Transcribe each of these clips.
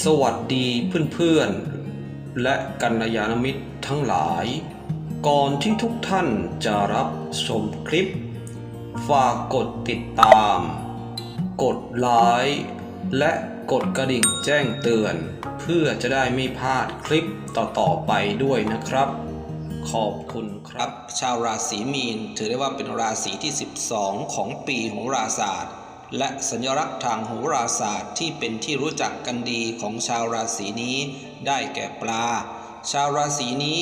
สวัสดีเพื่อนๆ และกัลยาณมิตรทั้งหลาย ก่อนที่ทุกท่านจะรับชมคลิป ฝากกดติดตาม กดไลค์และกดกระดิ่งแจ้งเตือน เพื่อจะได้ไม่พลาดคลิปต่อๆไปด้วยนะครับ ขอบคุณครับ ชาวราศีมีน ถือได้ว่าเป็นราศีที่ 12 ของปีโหราศาสตร์ และสัญลักษณ์ทางโหราศาสตร์ที่เป็นที่รู้จักกันดีของชาวราศีนี้ ได้แก่ปลา ชาวราศีนี้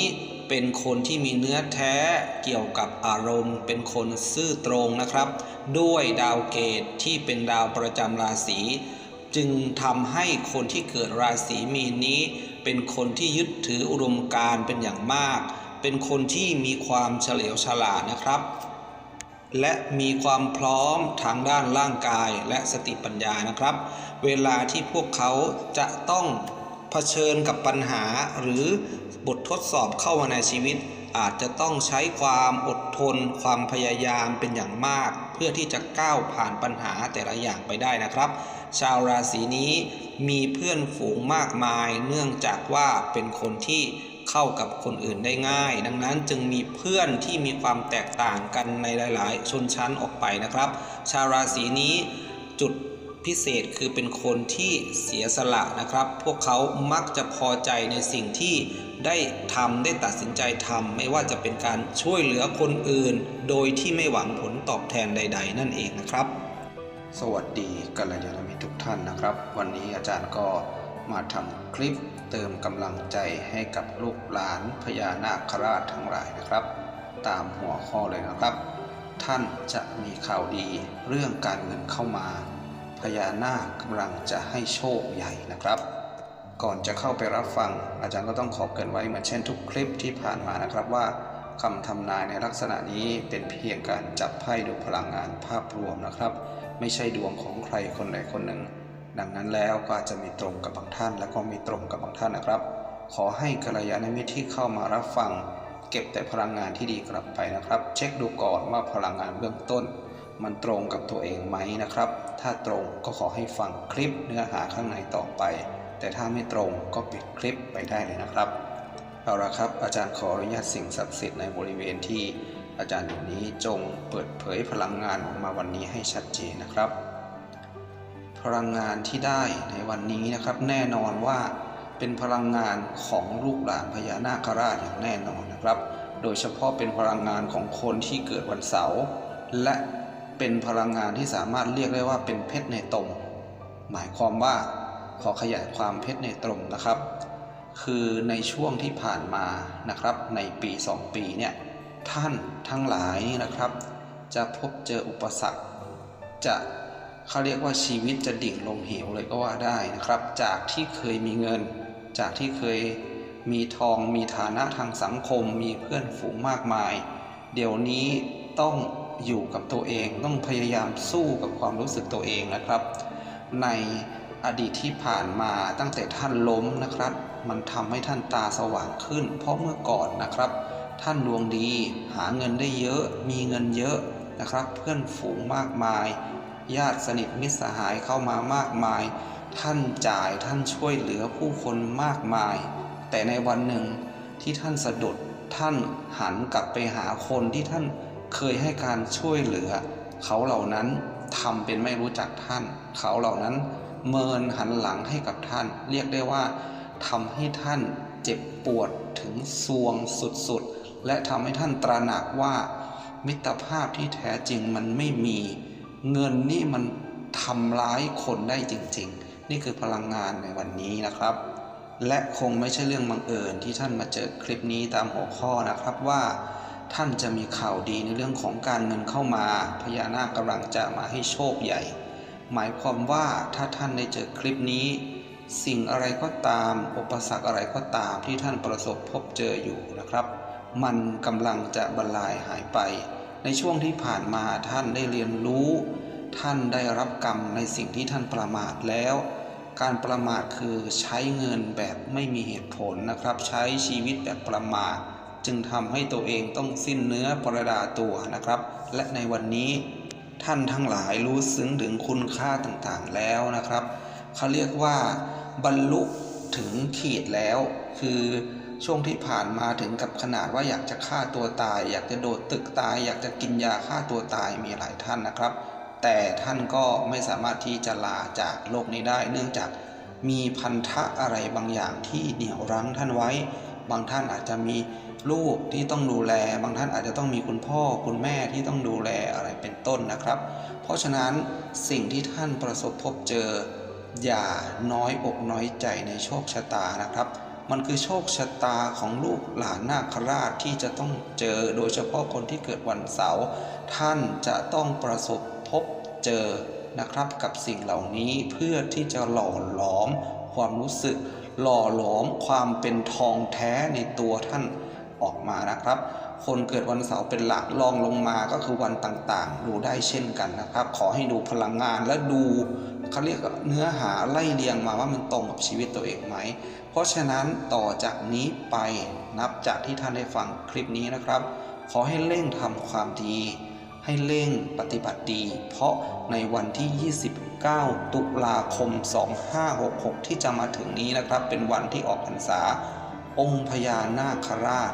เป็นคนที่มีเนื้อแท้เกี่ยวกับอารมณ์ เป็นคนซื่อตรงนะครับ ด้วยดาวเกตที่เป็นดาวประจำราศีจึงทำให้คนที่เกิดราศีมีนนี้ เป็นคนที่ยึดถืออุดมการเป็นอย่างมาก เป็นคนที่มีความเฉลียวฉลาดนะครับ และมีความพร้อมทางด้านร่างกายและสติปัญญานะครับ เวลาที่พวกเขาจะต้องเผชิญกับปัญหาหรือบททดสอบเข้ามาในชีวิต อาจจะต้องใช้ความอดทน ความพยายามเป็นอย่างมาก เพื่อที่จะก้าวผ่านปัญหาแต่ละอย่างไปได้นะครับ ชาวราศีนี้มีเพื่อนฝูงมากมาย เนื่องจากว่าเป็นคนที่เข้ากับคนอื่นได้ง่าย ดังนั้นจึงมีเพื่อนที่มีความแตกต่างกันในหลาย ๆ ชนชั้นออกไปนะครับ ชาวราศีนี้จุดพิเศษคือเป็นคนที่เสียสละนะครับ พวกเขามักจะพอใจในสิ่งที่ได้ทำได้ตัดสินใจทำไม่ว่าจะเป็นการช่วยเหลือคนอื่น โดยที่ไม่หวังผลตอบแทนใด ๆ นั่นเองนะครับ สวัสดีกัลยาณมิตรทุกท่านนะครับ วันนี้อาจารย์ก็มาทำคลิปเติมกำลังใจให้กับลูกหลานพญานาคราชทั้งหลายนะครับ ตามหัวข้อเลยนะครับ ท่านจะมีข่าวดีเรื่องการเงินเข้ามาพญานาคกำลังจะให้โชคใหญ่นะครับ ก่อนจะเข้าไปรับฟัง อาจารย์ก็ต้องขอเกินไว้เหมือนเช่นทุกคลิปที่ผ่านมานะครับว่าคำทำนายในลักษณะนี้เป็นเพียงการจับไพ่ดูพลังงานภาพรวมนะครับ ไม่ใช่ดวงของใครคนใดคนหนึ่ง ดังนั้นแล้วก็อาจจะมีตรงกับบางท่านและก็มีตรงกับบางท่านนะครับ ขอให้กัลยาณมิตรที่เข้ามารับฟัง เก็บแต่พลังงานที่ดีกลับไปนะครับ เช็คดูก่อนว่าพลังงานเบื้องต้น มันตรงกับตัวเองไหมนะครับ ถ้าตรงก็ขอให้ฟังคลิปเนื้อหาข้างในต่อไป แต่ถ้าไม่ตรงก็ปิดคลิปไปได้เลยนะครับเอาละครับ อาจารย์ขออนุญาตสิ่งศักดิ์สิทธิ์ในบริเวณที่ อาจารย์อยู่นี้จงเปิดเผยพลังงานออกมาวันนี้ให้ชัดเจนนะครับ พลังงานที่ได้ในวันนี้นะครับ แน่นอนว่าเป็นพลังงานของลูกหลานพญานาคราชอย่างแน่นอนนะครับ โดยเฉพาะเป็นพลังงานของคนที่เกิดวันเสาร์และเป็นพลังงานที่สามารถเรียกได้ว่าเป็นเพชรในตม หมายความว่าขอขยายความเพชรในตมนะครับ คือในช่วงที่ผ่านมานะครับในปี 2 ปีเนี่ย ท่านทั้งหลายนี่นะครับ จะพบเจออุปสรรค จะเขาเรียกว่าชีวิตจะดิ่งลงเหวเลยก็ว่าได้นะครับ จากที่เคยมีเงิน จากที่เคยมีทองมีฐานะทางสังคม มีเพื่อนฝูงมากมาย เดี๋ยวนี้ต้องอยู่กับตัวเองต้องพยายามสู้กับความรู้สึกตัวเองนะครับ ในอดีตที่ผ่านมาตั้งแต่ท่านล้มนะครับ มันทำให้ท่านตาสว่างขึ้น เพราะเมื่อก่อนนะครับ ท่านดวงดี หาเงินได้เยอะ มีเงินเยอะนะครับ เพื่อนฝูงมากมาย ญาติสนิทมิตรสหายเข้ามามากมาย ท่านจ่ายท่านช่วยเหลือผู้คนมากมาย แต่ในวันหนึ่งที่ท่านสะดุดท่านหันกลับไปหาคนที่ท่านเคยให้การช่วยเหลือ เขาเหล่านั้นทำเป็นไม่รู้จักท่าน เขาเหล่านั้นเมินหันหลังให้กับท่าน เรียกได้ว่าทำให้ท่านเจ็บปวดถึงซวงสุดๆ และทำให้ท่านตระหนักว่า มิตรภาพที่แท้จริงมันไม่มี เงินนี่มันทำร้ายคนได้จริง ๆ นี่คือพลังงานในวันนี้นะครับ และคงไม่ใช่เรื่องบังเอิญที่ท่านมาเจอคลิปนี้ตามหัวข้อนะครับว่าท่านจะมีข่าวดีในเรื่องของการเงินเข้ามา พญานาคกำลังจะมาให้โชคใหญ่ หมายความว่าถ้าท่านได้เจอคลิปนี้ สิ่งอะไรก็ตาม อุปสรรคอะไรก็ตามที่ท่านประสบพบเจออยู่นะครับ มันกำลังจะบรรลัยหายไป ในช่วงที่ผ่านมาท่านได้เรียนรู้ ท่านได้รับกรรมในสิ่งที่ท่านประมาทแล้ว การประมาทคือใช้เงินแบบไม่มีเหตุผลนะครับ ใช้ชีวิตแบบประมาท จึงทำให้ตัวเองต้องสิ้นเนื้อประดาตัวนะครับ และในวันนี้ท่านทั้งหลายรู้ซึ้งถึงคุณค่าต่างๆแล้วนะครับเขาเรียกว่าบรรลุ ถึงขีดแล้ว คือช่วงที่ผ่านมาถึงกับขนาดว่าอยากจะฆ่าตัวตาย อยากจะโดดตึกตาย อยากจะกินยาฆ่าตัวตายมีหลายท่านนะครับ แต่ท่านก็ไม่สามารถที่จะลาจากโลกนี้ได้ เนื่องจากมีพันธะอะไรบางอย่างที่เหนี่ยวรั้งท่านไว้ บางท่านอาจจะมีลูกที่ต้องดูแล บางท่านอาจจะต้องมีคุณพ่อคุณแม่ที่ต้องดูแลอะไรเป็นต้นนะครับ เพราะฉะนั้นสิ่งที่ท่านประสบพบเจอ อย่าน้อยอกน้อยใจในโชคชะตานะครับ มันคือโชคชะตาของลูกหลานนาคราชที่จะต้องเจอโดยเฉพาะคนที่เกิดวันเสาร์ท่านจะต้องประสบพบเจอนะครับกับสิ่งเหล่านี้เพื่อที่จะหล่อหลอมความรู้สึก หล่อหลอมความเป็นทองแท้ในตัวท่านออกมานะครับ คนเกิดวันเสาร์เป็นหลักลองลงมาก็คือวันต่างๆ ดูได้เช่นกันนะครับ ขอให้ดูพลังงานและดูเขาเรียกเนื้อหาไล่เรียงมาว่ามันตรงกับชีวิตตัวเองไหม เพราะฉะนั้นต่อจากนี้ไปนับจากที่ท่านได้ฟังคลิปนี้นะครับ ขอให้เร่งทำความดี ให้เร่งปฏิบัติดี เพราะในวันที่ 29 ตุลาคม 2566 ที่จะมาถึงนี้นะครับ เป็นวันที่ออกพรรษา องค์พญานาคราช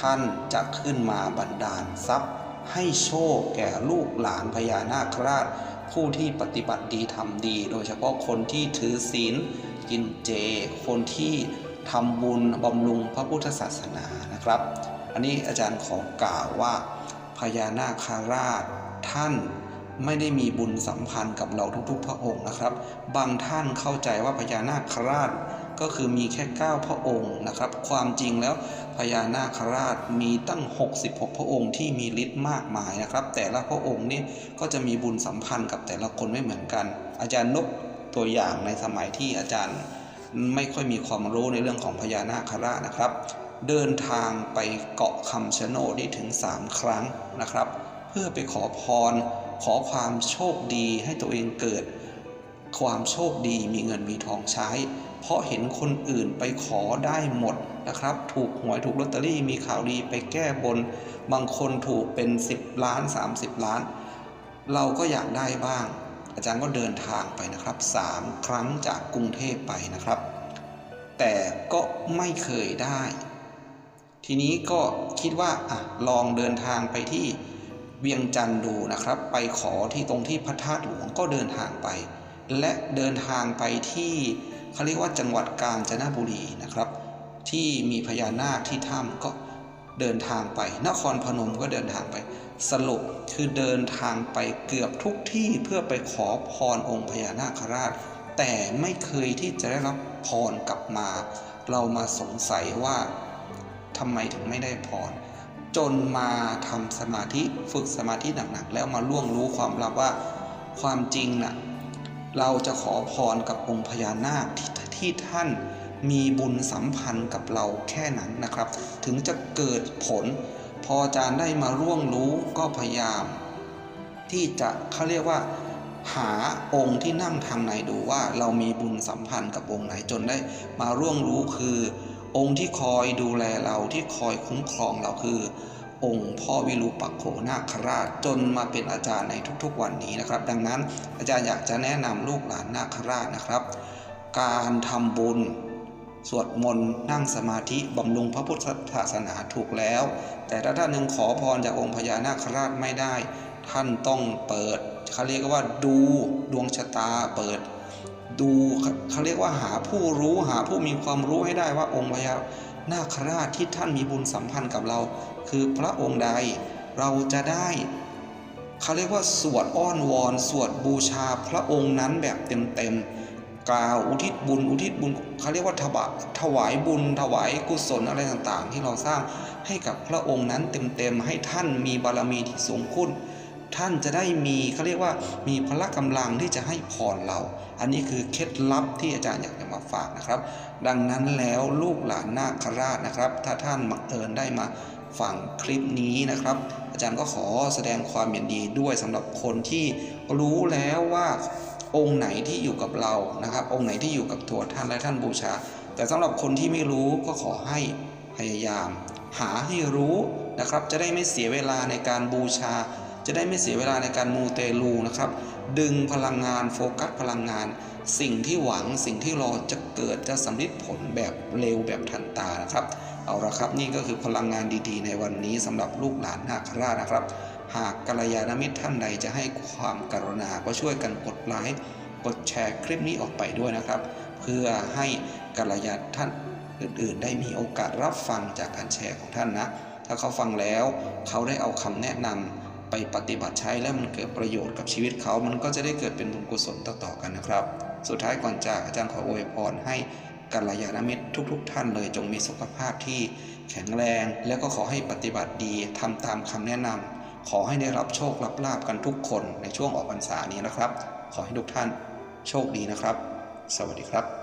ท่านจะขึ้นมาบันดาลทรัพย์ ให้โชคแก่ลูกหลานพญานาคราช ผู้ที่ปฏิบัติดีทำดี โดยเฉพาะคนที่ถือศีลกินเจ คนที่ทำบุญบำรุงพระพุทธศาสนานะครับ อันนี้อาจารย์ขอกล่าวว่าพญานาคราชท่านไม่ได้มีบุญสัมพันธ์กับเราทุกๆ พระองค์นะครับ บางท่านเข้าใจว่าพญานาคราช ก็คือมีแค่ 9 พระองค์นะครับ ความจริงแล้วพญานาคราชมีตั้ง 66 พระองค์ที่มีฤทธิ์มากมายนะครับ แต่ละพระองค์นี่ก็จะมีบุญสัมพันธ์กับแต่ละคนไม่เหมือนกัน อาจารย์นกตัวอย่างในสมัยที่อาจารย์ไม่ค่อยมีความรู้ในเรื่องของพญานาคราชนะครับ เดินทางไปเกาะคำชะโนดได้ถึง 3 ครั้งนะครับ เพื่อไปขอพรขอความโชคดีให้ตัวเองเกิด ความโชคดีมีเงินมีทองใช้ เพราะเห็นคนอื่นไปขอได้หมดนะครับ ถูกหวยถูกลอตเตอรี่มีข่าวดีไปแก้บน บางคนถูกเป็น 10 ล้าน 30 ล้าน เราก็อยากได้บ้าง อาจารย์ก็เดินทางไปนะครับ 3 ครั้งจากกรุงเทพไปนะครับ แต่ก็ไม่เคยได้ ทีนี้ก็คิดว่าอะลองเดินทางไปที่เวียงจันทร์ดูนะครับ ไปขอที่ตรงที่พระธาตุหลวงก็เดินทางไป และเดินทางไปที่เขาเรียกว่าจังหวัดกาญจนบุรีนะครับ ที่มีพญานาคที่ถ้ำก็เดินทางไป นครพนมก็เดินทางไป สรุปคือเดินทางไปเกือบทุกที่เพื่อไปขอพรองค์พญานาคราช แต่ไม่เคยที่จะได้รับพรกลับมา เรามาสงสัยว่าทำไมถึงไม่ได้พรจนมาทำสมาธิฝึกสมาธิหนักๆแล้วมาล่วงรู้ความลับว่าความจริงน่ะ เราจะขอพรกับองค์พญานาคที่ที่ท่านมีบุญสัมพันธ์กับเราแค่นั้นนะครับ ถึงจะเกิดผล พออาจารย์ได้มาร่วงรู้ก็พยายาม ที่จะเขาเรียกว่า หาองค์ที่นั่งทางในดูว่าเรามีบุญสัมพันธ์กับองค์ไหนจนได้มาร่วงรู้คือ องค์ที่คอยดูแลเราที่คอยคุ้มครองเราคือ องค์พ่อวิรูปักโขนาคราชจนมาเป็นอาจารย์ในทุกๆวันนี้นะครับ ดังนั้นอาจารย์อยากจะแนะนำลูกหลานนาคราชนะครับ การทำบุญ สวดมนต์นั่งสมาธิบำรุงพระพุทธศาสนาถูกแล้ว แต่ถ้าท่านหนึ่งขอพรจากองค์พญานาคราชไม่ได้ ท่านต้องเปิดเขาเรียกว่าดูดวงชะตาเปิดดูเขาเรียกว่าหาผู้รู้หาผู้มีความรู้ให้ได้ว่าองค์พญา นาคราชที่ท่านมีบุญสัมพันธ์กับเรา คือพระองค์ใดเราจะได้เขาเรียกว่าสวดอ้อนวอน สวดบูชาพระองค์นั้นแบบเต็มๆกล่าวอุทิศบุญอุทิศบุญเขาเรียกว่าถวายถวายบุญถวายกุศลอะไรต่างๆ ที่เราสร้างให้กับพระองค์นั้นเต็มๆให้ท่านมีบารมีที่สูงขึ้น ท่านจะได้มีเขาเรียกว่ามีพละกำลังที่จะให้พรเรา อันนี้คือเคล็ดลับที่อาจารย์อยากจะมาฝากนะครับ ดังนั้นแล้วลูกหลานนาคราชนะครับ ถ้าท่านบังเอิญได้มาฟังคลิปนี้นะครับ อาจารย์ก็ขอแสดงความยินดีด้วยสำหรับคนที่รู้แล้วว่าองค์ไหนที่อยู่กับเรานะครับ องค์ไหนที่อยู่กับตัวท่านและท่านบูชา แต่สำหรับคนที่ไม่รู้ก็ขอให้พยายาม หาให้รู้นะครับ จะได้ไม่เสียเวลาในการบูชา จะได้ไม่เสียเวลาในการมูเตลูนะครับ ดึงพลังงานโฟกัสพลังงาน สิ่งที่หวังสิ่งที่รอจะเกิดจะสำลิดผลแบบเร็วแบบทันตานะครับ เอาละครับนี่ก็คือพลังงานดีๆ ในวันนี้สำหรับลูกหลานนาคราชนะครับ หากกัลยาณมิตรท่านใดจะให้ความกรุณาก็ช่วยกันกดไลค์กดแชร์คลิปนี้ออกไปด้วยนะครับ เพื่อให้กัลยาณท่านอื่นๆ ได้มีโอกาสรับฟังจากการแชร์ของท่านนะ ถ้าเขาฟังแล้วเขาได้เอาคำแนะนำ ไปปฏิบัติใช้แล้วมันเกิดประโยชน์กับชีวิตเขา มันก็จะได้เกิดเป็นบุญกุศลต่อๆกันนะครับ สุดท้ายก่อนจากอาจารย์ขออวยพรให้กัลยาณมิตรทุก ๆ ท่านเลยจงมีสุขภาพที่แข็งแรง แล้วก็ขอให้ปฏิบัติดีทำตามคำแนะนำขอให้ได้รับโชครับลาบกันทุกคนในช่วงออกพรรษานี้นะครับ ขอให้ทุกท่านโชคดีนะครับ สวัสดีครับ